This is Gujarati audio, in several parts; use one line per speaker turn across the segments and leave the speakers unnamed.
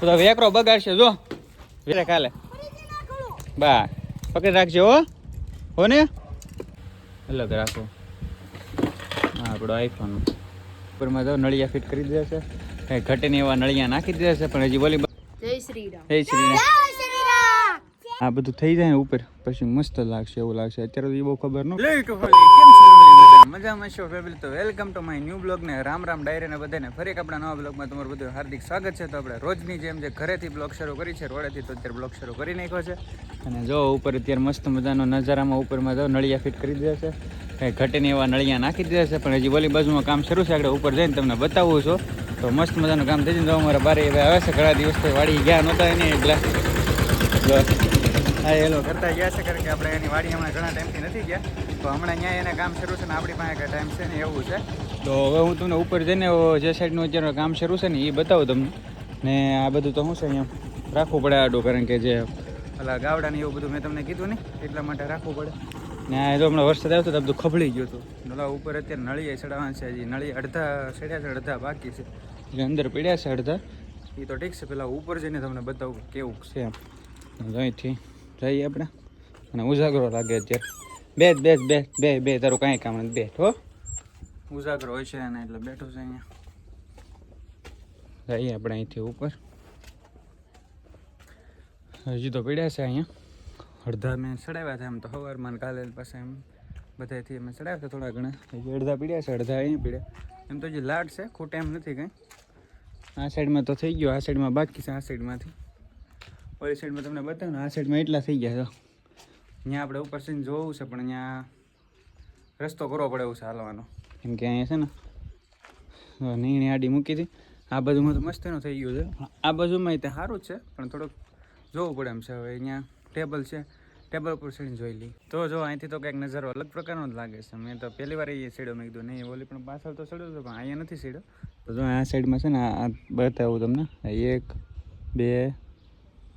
તો વેકરો બગાડશે જો. વેરે કાલે. બા પકડી રાખજો હો. હો ને. અલગ રાખો. હા આપણો આઈફોન ઉપરમાં તો નળિયા ફિટ કરી દીધા છે. ઘટે એવા નળિયા નાખી દીધા છે પણ હજી બોલી
જય શ્રી રામ.
જય શ્રી રામ. આ બધું થઈ જાય ને ઉપર, પછી મસ્ત લાગશે એવું લાગશે. અત્યારે તો એ બહુ ખબર ન મજામાં? છો ફેમિલી તો welcome to my new blog ને રામ રામ ડાયરી ને બધાને. ફરી એક આપણા નવા બ્લોગમાં તમારું બધું હાર્દિક સ્વાગત છે. તો આપણે રોજની જેમ જે ઘરેથી બ્લોગ શરૂ કરી છે, રોડેથી તો અત્યારે બ્લોગ શરૂ કરી નાખ્યો છે. અને જો ઉપર અત્યારે મસ્ત મજાનો નજારામાં ઉપરમાં જો નળિયા ફિટ કરી દીધા છે. કંઈ ઘટે એવા નળિયા નાખી દીધા છે, પણ હજી વલી બાજુમાં કામ શરૂ છે. આપણે ઉપર જઈને તમને બતાવું છું. તો મસ્ત મજાનું કામ થઈ જાય તો અમારા બારે આવે છે, ઘણા દિવસથી વાળી ગયા નહોતા એને, એટલે જો હા એલો કરતા ગયા છે કારણ કે આપણે એની વાડી હમણાં ઘણા ટાઈમથી નથી ગયા. તો હમણાં અહીંયા એને કામ શરૂ છે ને આપણી પાસે ટાઈમ છે ને એવું છે. તો હવે હું તમને ઉપર જઈને જે સાઈડનું અત્યારે કામ શરૂ છે ને એ બતાવું તમને. ને આ બધું તો શું છે અહીંયા? રાખવું પડે આડું કારણ કે જે પેલા ગાવડા ને એવું બધું મેં તમને કીધું ને એટલા માટે રાખવું પડે. ને આ જો હમણાં વરસાદ આવ્યો તો બધું ખબળી ગયું હતું. ઓલા ઉપર અત્યારે નળીએ ચડાવવાના છે હજી. નળી અડધા ચડ્યા છે અડધા બાકી છે. એટલે અંદર પડ્યા છે અડધા. એ તો ઠીક છે પેલા ઉપર જઈને તમને બતાવું કેવું છે એમ. અહીંથી જઈએ આપણે. અને ઉજાગરો લાગે અત્યારે. બે બે બે બે બે તારું કાંઈ કામ નથી. બેઠ હો. ઉજાગરો હોય છે ને એટલે બેઠો છે અહીંયા. જઈએ આપણે અહીંથી ઉપર. હજી તો પીડ્યા છે અહીંયા. અડધા મેં ચડાવ્યા હતા એમ તો સવારમાં કાલે પાસે એમ બધાથી અમે ચડાવ્યા હતા થોડા ઘણા. હજી અડધા પીડ્યા છે અડધા અહીંયા પીડ્યા. એમ તો હજી લાડ છે ખોટા એમ નથી કંઈ. આ સાઈડમાં તો થઈ ગયો આ સાઈડમાં બાકી છે આ સાઈડમાંથી ઓલી સાઈડમાં તમને બતાવું આ સાઈડમાં એટલા થઈ ગયા છો. અહીંયા આપણે ઉપર જઈને જોવું છે, પણ અહીંયા રસ્તો કરવો પડે એવું છે હાલવાનો. કેમ કે અહીંયા છે ને નીણી આડી મૂકી હતી. આ બાજુમાં તો મસ્તીનું થઈ ગયું છે. આ બાજુમાં તે સારું જ છે, પણ થોડુંક જોવું પડે એમ છે. હવે અહીંયા ટેબલ છે ટેબલ ઉપર સીડ જોઈ લઈ તો જો, અહીંથી તો કંઈક નજારો અલગ પ્રકારનો જ લાગે છે. મેં તો પહેલી વાર એ સીડો મેં કીધું. નહીં, ઓલી પણ પાછળ તો સીડ્યો હતો પણ અહીંયા નથી સીડ્યો. તો જો, આ સાઈડમાં છે ને, આ બતાવું તમને. એક, બે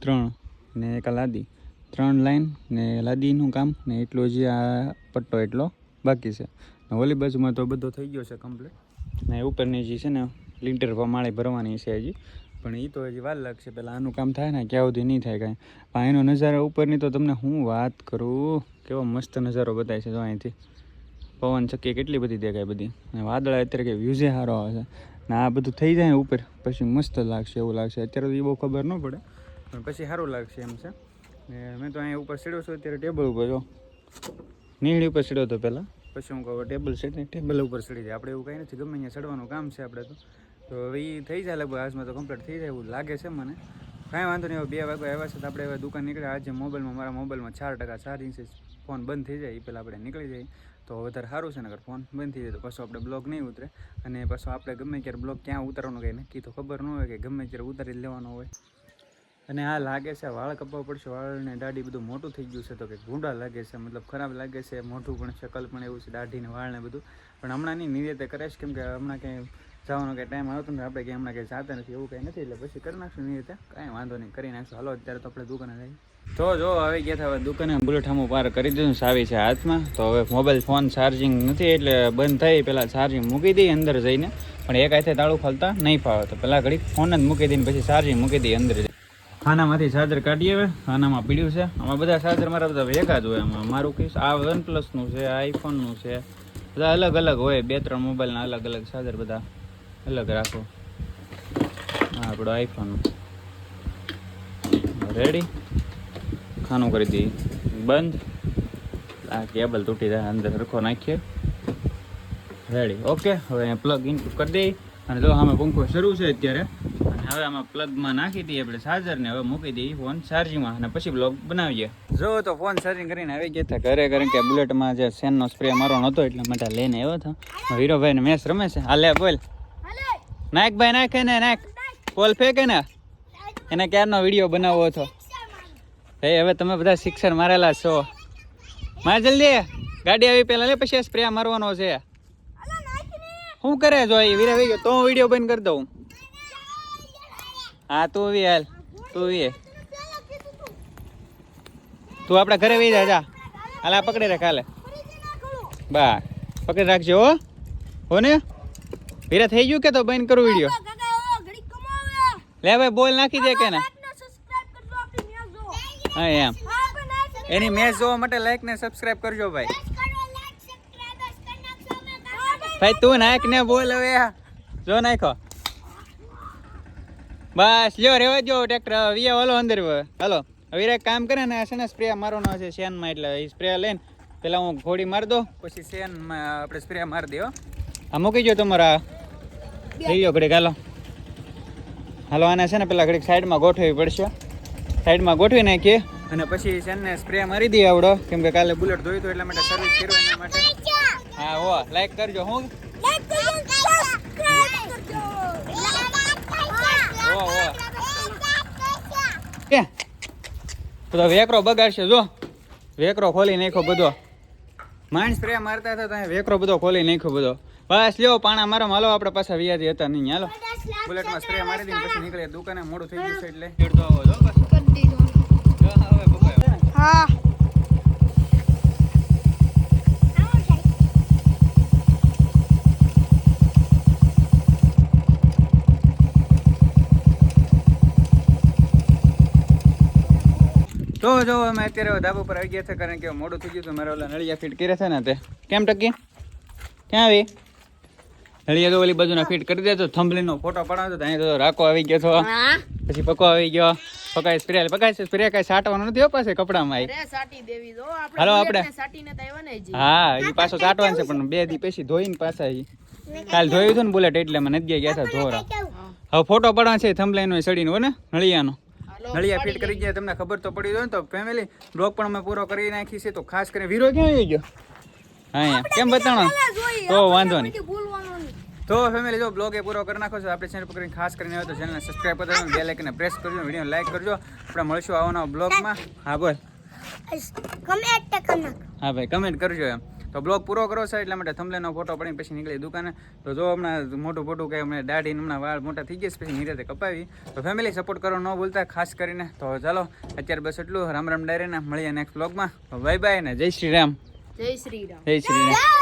ત્રણ ને એક લાદી. ત્રણ લાઈન ને લાદીનું કામ ને એટલો જે આ પટ્ટો એટલો બાકી છે. હોલી બાજુમાં તો બધો થઈ ગયો છે કમ્પ્લીટ ને ઉપરની જે છે ને લિન્ટર માળે ભરવાની છે હજી. પણ એ તો હજી વાર લાગશે. પહેલાં આનું કામ થાય ને, ક્યાં સુધી નહીં થાય કાંઈ. પણ એનો નજારો ઉપરની તો તમને હું વાત કરું? કેવો મસ્ત નજારો બતાવે છે જો અહીંથી. પવન ચક્કી કેટલી બધી દેખાય બધી. અને વાદળા અત્યારે કે વ્યૂઝે સારો આવે છે. ને આ બધું થઈ જાય ઉપર, પછી મસ્ત લાગશે એવું લાગશે. અત્યારે તો એ બહુ ખબર ન પડે. પછી સારું લાગશે એમ છે. ને મેં તો અહીંયા ઉપર સીડ્યો છું, અત્યારે ટેબલ ઉપર જો. નીહળી ઉપર સીડ્યો હતો પહેલાં. પછી હું કહું ટેબલ છે ને, ટેબલ ઉપર ચડી જાય. આપણે એવું કંઈ નથી, ગમે અહીંયા સડવાનું કામ છે આપણે તો. તો હવે એ થઈ જાય લગભગ, આજમાં તો કમ્પ્લીટ થઈ જાય એવું લાગે છે મને. કાંઈ વાંધો નહીં બે વાગે આવ્યા છે તો આપણે હવે દુકાન નીકળ્યા. આજે મોબાઈલમાં, મારા મોબાઈલમાં ચાર ટકા ચાર્જિંગ છે. ફોન બંધ થઈ જાય એ પહેલાં આપણે નીકળી જઈએ. તો વધારે સારું છે ને અગર ફોન બંધ થઈ જાય તો પાછો આપણે બ્લોગ નહીં ઉતરે. અને પાછો આપણે ગમે ત્યારે બ્લોગ ક્યાં ઉતારવાનું કંઈ નક્કી તો ખબર ન હોય કે ગમે ત્યારે ઉતારી લેવાનો હોય. અને આ લાગે છે, વાળ કપવા પડશે વાળને દાઢી બધું મોટું થઈ ગયું છે તો કે ગુંડા લાગે છે, મતલબ ખરાબ લાગે છે, મોઢું પણ શકલ પણ એવું છે દાઢીને વાળને બધું. પણ હમણાં નહીં કરે છે કેમ કે હમણાં ક્યાંય જવાનો કંઈ ટાઈમ આવતો ને આપણે કંઈ હમણાં કંઈ જાતા નથી, એવું કંઈ નથી, એટલે પછી કરી નાખશું નિવેતે કાંઈ વાંધો નહીં, કરી નાખશું. હાલો, અત્યારે તો આપણે દુકાને જઈએ. તો જો, આવી ગયા હતા દુકાને બુલેટ હામું પાર કરી દીધું, સાવી છે હાથમાં. તો હવે મોબાઈલ ફોન ચાર્જિંગ નથી, એટલે બંધ થઈ પહેલાં ચાર્જિંગ મૂકી દઈ અંદર જઈને. પણ એક હાથે તાળું ખોલતા નહીં ફાવે, તો પહેલાં ઘડી ફોન જ મૂકી દઈને પછી ચાર્જિંગ મૂકી દઈ અંદર ખાનામાંથી ચાર્જર કાઢીએ હવે. ખાનામાં પીડ્યું છે. આમાં બધા ચાર્જર મારા બધા ભેગા જ હોય આમાં. મારું કહીશ આ વન પ્લસનું છે આઈફોનનું છે. બધા અલગ અલગ હોય. બે ત્રણ મોબાઈલના અલગ અલગ ચાર્જર બધા અલગ રાખો. હા આપણો આઈફોન રેડી ખાનું કરી દઈએ બંધ. આ કેબલ તૂટી જાય, અંદર સરખો નાખીએ. રેડી ઓકે હવે અહીંયા પ્લગ ઇન કરી દઈએ અને જો આમાં પંખો શરૂ છે અત્યારે. હવે આમાં પ્લગમાં નાખી દઈએ આપણે ચાર્જરને હવે મૂકી દઈએ ફોન ચાર્જિંગમાં અને પછી બ્લોગ બનાવીએ. જો તો ફોન ચાર્જિંગ કરીને આવી ગયા હતા ઘરે, કારણ કે બુલેટમાં જે સેનનો સ્પ્રે મારવાનો હતો, એટલે માટે લઈને આવ્યો હતો. હીરોભાઈને મેચ રમે છે. હાલે, બોલ. નાખ ભાઈ, નાખ ને નાખ. બોલ, ફેંકે ને એને ક્યારનો વીડિયો બનાવવો હતો? ભાઈ હવે તમે બધા શિક્ષણ મારેલા છો. મા જલ્દી. ગાડી આવી પેલા લે, પછી સ્પ્રે મારવાનો છે. શું કરે જો એ? વીરા ગયો, તો હું વીડિયો બંધ કરી દઉં. હા તું વી હાલ. તું બી તું આપણા ઘરે વહી જા જા. હાલ આ પકડી રાખ હાલે. બા પકડી રાખજો હો. હો ને. ભીરા થઈ ગયું કે તો બંધ કરું વીડિયો લે ભાઈ બોલ નાખી દે કે ને. હા એમ. એની મેચ જોવા માટે લાઈક ને સબસ્ક્રાઇબ કરજો ભાઈ. ભાઈ તું નાખ ને બોલ હવે જો નાખો. બસ લ્યો રેવા જો ટ્રેક્ટર. વિયા ઓલો અંદર હાલો. હવે એક કામ કરે ને આ છે ને સ્પ્રે મારવાનો છે શેનમાં એટલે એ સ્પ્રે લઈને પેલા હું ઘોડી મારી દો પછી શેનમાં આપણે સ્પ્રે મારી દો આ મૂકી જો તમારા લઈ ગયો ઘડીક હાલો. હાલો આને છે ને પેલા ઘડીક સાઈડમાં ગોઠવવી પડશે. સાઈડમાં ગોઠવી નાખીએ અને પછી શેનને સ્પ્રે મારી દઈએ આવડો કેમ કે કાલે બુલેટ ધોઈ તો એટલા માટે સર્વિસ કર્યો એના માટે. હા હો. લાઈક કરજો હું
like કરજો subscribe કરજો
હો હો કે તો વેકરો બગાડશે જો. વેકરો ખોલી નાખ્યો બધો. માઇન્ડ સ્પ્રે મારતા હતા ત્યાં વેકરો બધો ખોલી નાખ્યો બધો. બસ લ્યો પાણા મારો હાલો આપણે પાછા વ્યાજી હતા નહીં. હાલો. બુલેટમાં સ્પ્રે મારી દઈને પછી નીકળે દુકાને મોડું થઈ ગયું છે એટલે. ખેડતો આવો જો બસ જો હવે બગાડ્યો.
હા.
તો જો અમે અત્યારે ધાબા પર આવી ગયા છે કારણ કે મોડું થઈ ગયું તો મારે ઓલા નળિયા ફિટ કર્યા છે ને તે. કેમ ટકી? ક્યાં આવી? નળિયા તો ઓલી બાજુના ફિટ કરી દેજો થંભલીનો ફોટો પડાવજો તો અહીંયા તો રાખો આવી ગયો છો. પછી પકો આવી ગયો. પકાય સ્પ્રે પકાય છે સ્પ્રે કાંઈ સાટવાનો નથી હો પાસે કપડામાં હાલો આપણે. હા એ પાછો સાટવાનું છે પણ બે દી પછી ધોઈને પાછા કાલ ધોયું હતું ને બુલેટ એટલે મને નથી ગયા હતા ધોરા. હવે ફોટો પડવાનો છે થંભલાઈનો સડીનો હો ને નળિયાનો. નળિયા ફિટ કરી ગયા તમને ખબર તો પડી હોય તો ફેમિલી બ્લોગ પણ અમે પૂરો કરી નાખી છે. તો ખાસ કરીને વીરો ક્યાં આવી ગયો? હા કેમ બતાણો તો વાંધો નહીં. તો ફેમિલી જો બ્લોગ એ પૂરો કરી નાખો છો આપણે ચેનલ પર કરીને ખાસ કરીને આવે તો ચેનલને સબસ્ક્રાઈબ કરી દેજો બે લાઇકને પ્રેસ કરજો વીડિયો લાઈક કરજો આપણે મળશું આવવાના બ્લોગમાં હા બોલ.
કમેન્ટ
હા ભાઈ કમેન્ટ કરજો એમ. તો બ્લોગ પૂરો કરો છો એટલા માટે થંભલેનો ફોટો પડીને પછી નીકળી દુકાને. તો જો હમણાં મોટું મોટું કે હમણાં દાઢી હમણાં વાળ મોટા થઈ ગયા છે પછી નીરતે કપાવી. તો ફેમિલી સપોર્ટ કરો ન ભૂલતા ખાસ કરીને. તો ચાલો અત્યારે બસ એટલું. રામ રામ ડાયરીને મળીએ નેક્સ્ટ બ્લોગમાં બાય બાય ને જય શ્રી રામ.
જય શ્રી રામ.
જય શ્રી રામ.